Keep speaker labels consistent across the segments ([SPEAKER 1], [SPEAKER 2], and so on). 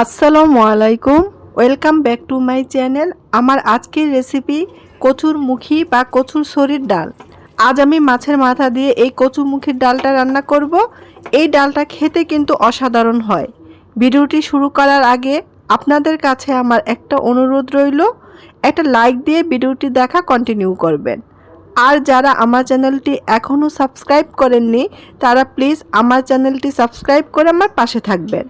[SPEAKER 1] আসসালামু আলাইকুম। Welcome back to my channel আমার আজকের রেসিপি কচুর মুখী বা কচুর শরীর ডাল। আজ আমি মাছের মাথা দিয়ে এই কচুর মুখির ডালটা রান্না করব। এই ডালটা খেতে কিন্তু অসাধারণ হয়। ভিডিওটি শুরু করার আগে আপনাদের কাছে আমার একটা অনুরোধ রইল, একটা লাইক দিয়ে ভিডিওটি দেখা কন্টিনিউ করবেন। আর যারা আমার চ্যানেলটি এখনও সাবস্ক্রাইব করেননি, তারা প্লিজ আমার চ্যানেলটি সাবস্ক্রাইব করে আমার পাশে থাকবেন।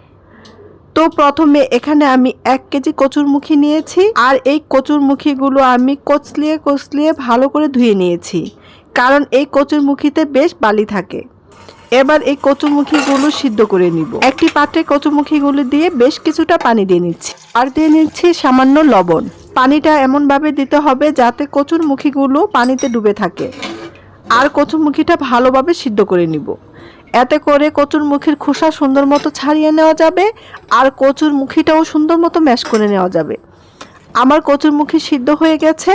[SPEAKER 1] তো প্রথমে এখানে আমি এক কেজি কচুরমুখী নিয়েছি, আর এই কচুরমুখীগুলো আমি কচলিয়ে কচলিয়ে ভালো করে ধুয়ে নিয়েছি, কারণ এই কচুরমুখীতে বেশ বালি থাকে। এবার এই কচুরমুখীগুলো সিদ্ধ করে নিব। একটি পাত্রে কচুরমুখীগুলো দিয়ে বেশ কিছুটা পানি দিয়ে নিচ্ছি, আর দিয়ে নিচ্ছি সামান্য লবণ। পানিটা এমনভাবে দিতে হবে যাতে কচুরমুখীগুলো পানিতে ডুবে থাকে, আর কচুরমুখীটা ভালোভাবে সিদ্ধ করে নিব। এতে করে কচুর মুখির খোসা সুন্দর মতো ছাড়িয়ে নেওয়া যাবে আর কচুর মুখিটাও সুন্দর মতো ম্যাশ করে নেওয়া যাবে। আমার কচুর মুখি সিদ্ধ হয়ে গেছে,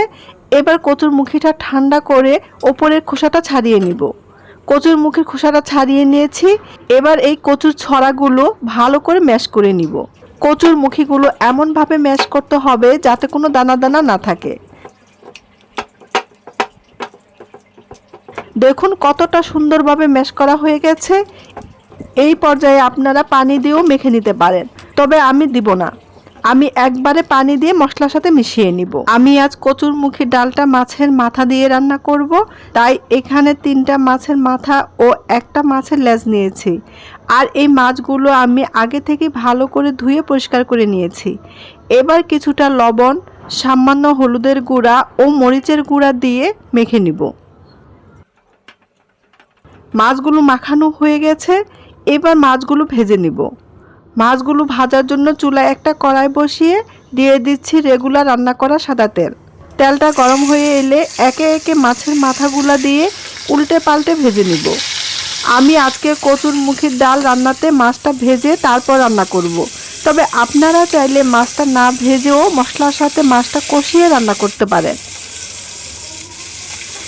[SPEAKER 1] এবার কচুর মুখিটা ঠান্ডা করে ওপরের খোসাটা ছাড়িয়ে নিব। কচুর মুখের খোসাটা ছাড়িয়ে নিয়েছি, এবার এই কচুর ছড়াগুলো ভালো করে ম্যাশ করে নিব। কচুর মুখিগুলো এমনভাবে ম্যাশ করতে হবে যাতে কোনো দানা দানা না থাকে। দেখুন কতটা সুন্দরভাবে ম্যাশ করা হয়ে গেছে। এই পর্যায়ে আপনারা পানি দিয়েও মেখে নিতে পারেন, তবে আমি দিব না। আমি একবারে পানি দিয়ে মশলার সাথে মিশিয়ে নিব। আমি আজ কচুর মুখী ডালটা মাছের মাথা দিয়ে রান্না করব, তাই এখানে তিনটা মাছের মাথা ও একটা মাছের লেজ নিয়েছি। আর এই মাছগুলো আমি আগে থেকে ভালো করে ধুয়ে পরিষ্কার করে নিয়েছি। এবার কিছুটা লবণ, সামান্য হলুদের গুঁড়া ও মরিচের গুঁড়া দিয়ে মেখে নিব। মাছগুলো মাখানো হয়ে গেছে, এবার মাছগুলো ভেজে নিব। মাছগুলো ভাজার জন্য চুলায় একটা কড়াই বসিয়ে দিয়ে দিচ্ছি রেগুলার রান্না করা সাদা তেল। তেলটা গরম হয়ে এলে একে একে মাছের মাথাগুলা দিয়ে উল্টে পাল্টে ভেজে নিব। আমি আজকে কচুর মুখির ডাল রান্নাতে মাছটা ভেজে তারপর রান্না করব। তবে আপনারা চাইলে মাছটা না ভেজেও মশলার সাথে মাছটা কষিয়ে রান্না করতে পারেন।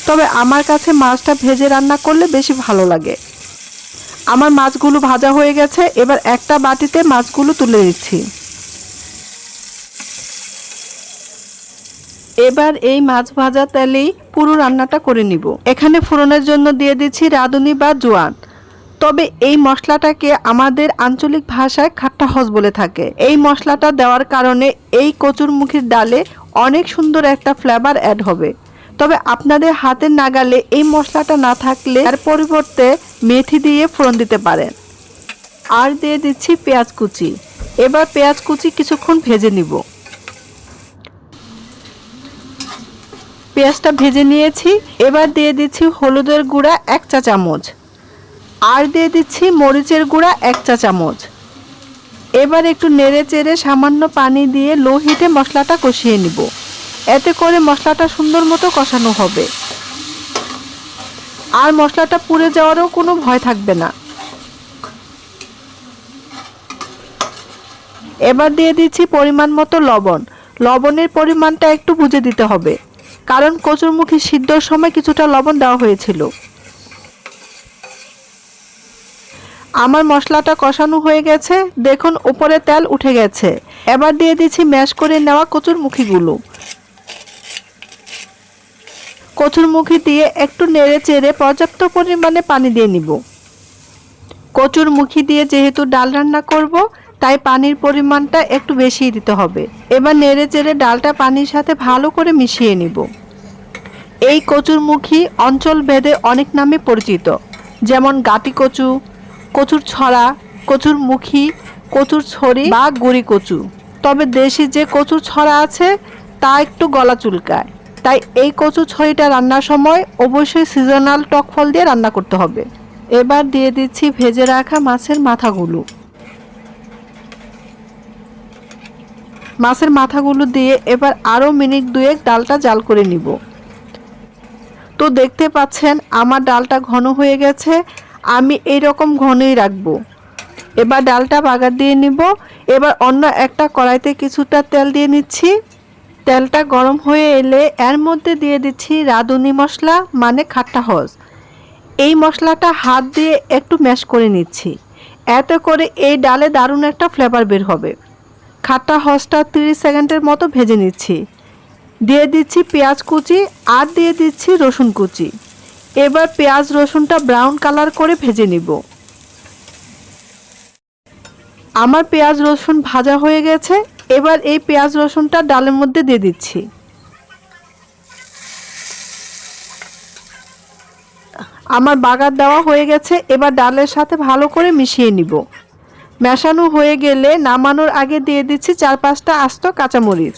[SPEAKER 1] তবে আমার কাছে মাছটা ভেজে রান্না করলে বেশি ভালো লাগে। আমার মাছগুলো ভাজা হয়ে গেছে, এবার একটা বাটিতে মাছগুলো তুলে দিচ্ছি এবার এই মাছ ভাজা তেলেই পুরো রান্নাটা করে নিব। এখানে ফোড়নের জন্য দিয়ে দিচ্ছি রাঁধুনি বা জোয়ান। তবে এই মশলাটাকে আমাদের আঞ্চলিক ভাষায় খাট্টা হজ বলে থাকে। এই মশলাটা দেওয়ার কারণে এই কচুরমুখীর ডালে অনেক সুন্দর একটা ফ্লেভার অ্যাড হবে। তবে আপনাদের হাতের নাগালে এই মশলাটা না থাকলে এর পরিবর্তে মেথি দিয়ে ফোড়ন দিতে পারেন। আর দিয়ে দিচ্ছি পেঁয়াজ কুচি। এবার পেঁয়াজ কুচি কিছুক্ষণ ভেজে নিব। পেঁয়াজটা ভেজে নিয়েছি। এবার দিয়ে দিচ্ছি হলুদের গুঁড়া এক চা চামচ। আর দিয়ে দিচ্ছি মরিচের গুঁড়া এক চা চামচ। এবার একটু নেড়ে চেড়ে সামান্য পানি দিয়ে লো হিটে মশলাটা কষিয়ে নিব। এতে করে মশলাটা সুন্দর মতো কষানো হবে। আর মশলাটা পুড়ে যাওয়ারও কোনো ভয় থাকবে না। এবার দিয়ে দিচ্ছি পরিমাণ মতো লবণ। লবণের পরিমাণটা একটু বুঝে দিতে হবে, কারণ কচুরমুখী সিদ্ধর সময় কিছুটা লবণ দেওয়া হয়েছিল। আমার মশলাটা কষানো হয়ে গেছে, দেখুন উপরে তেল উঠে গেছে। এবার দিয়ে দিচ্ছি ম্যাশ করে নেওয়া কচুর মুখিগুলো কচুর মুখি দিয়ে একটু নেড়ে চেড়ে পর্যাপ্ত পরিমাণে পানি দিয়ে নিব। কচুর মুখি দিয়ে যেহেতু ডাল রান্না করব, তাই পানির পরিমাণটা একটু বেশি দিতে হবে। এবার নেড়ে চেড়ে ডালটা পানির সাথে ভালো করে মিশিয়ে নিব। এই কচুর মুখি অঞ্চল ভেদে অনেক নামে পরিচিত, যেমন গাটি কচু, কচুর ছড়া, কচুর মুখি, কচুর ছড়ি বা গুড়ি কচু। তবে দেশি যে কচুর ছড়া আছে, তা একটু গলা চুলকায়। তাই এই কচু ছড়িটা রান্নার সময় অবশ্যই সিজনাল টক ফল দিয়ে রান্না করতে হবে। এবার দিয়ে দিচ্ছি ভেজে রাখা মাছের মাথাগুলো। মাছের মাথাগুলো দিয়ে এবার আরও মিনিট দুয়েক ডালটা জাল করে নিব। তো দেখতে পাচ্ছেন আমার ডালটা ঘন হয়ে গেছে, আমি এই রকম ঘনই রাখব। এবার ডালটা বাগার দিয়ে নিব, এবার অন্য একটা কড়াইতে কিছুটা তেল দিয়ে নিচ্ছি। তেলটা গরম হয়ে এলে এর মধ্যে দিয়ে দিচ্ছি রাঁধুনি মশলা মানে খাট্টা হজ এই মশলাটা হাত দিয়ে একটু ম্যাশ করে নিচ্ছি। এতে করে এই ডালে দারুণ একটা ফ্লেভার বের হবে। খাট্টা হসটা তিরিশ সেকেন্ডের মতো ভেজে নিচ্ছি। দিয়ে দিচ্ছি পেঁয়াজ কুচি আর দিয়ে দিচ্ছি রসুন কুচি। এবার পেঁয়াজ রসুনটা ব্রাউন কালার করে ভেজে নিব। আমার পেঁয়াজ রসুন ভাজা হয়ে গেছে, এবার এই পেঁয়াজ রসুনটা ডালের মধ্যে দিয়ে দিচ্ছি। আমার বাগার দেওয়া হয়ে গেছে, এবার ডালের সাথে ভালো করে মিশিয়ে নিব। মেশানো হয়ে গেলে নামানোর আগে দিয়ে দিচ্ছি চার পাঁচটা আস্ত কাঁচামরিচ,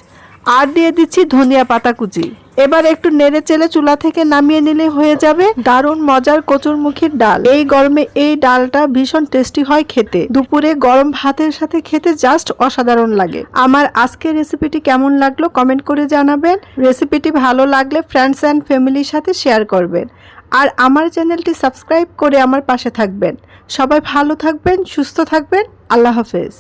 [SPEAKER 1] আর দিয়ে দিচ্ছি ধনিয়া পাতা কুচি। এবার একটু নেড়ে চেলে চুলা থেকে নামিয়ে নিলে হয়ে যাবে দারুণ মজার কচুরমুখীর ডাল। এই গরমে এই ডালটা ভীষণ টেস্টি হয় খেতে। দুপুরে গরম ভাতের সাথে খেতে জাস্ট অসাধারণ লাগে। আমার আজকের রেসিপিটি কেমন লাগল কমেন্ট করে জানাবেন। রেসিপিটি ভালো লাগলে ফ্রেন্ডস অ্যান্ড ফ্যামিলির সাথে শেয়ার করবেন। আর আমার চ্যানেলটি সাবস্ক্রাইব করে আমার পাশে থাকবেন। সবাই ভালো থাকবেন, সুস্থ থাকবেন। আল্লাহ হাফেজ।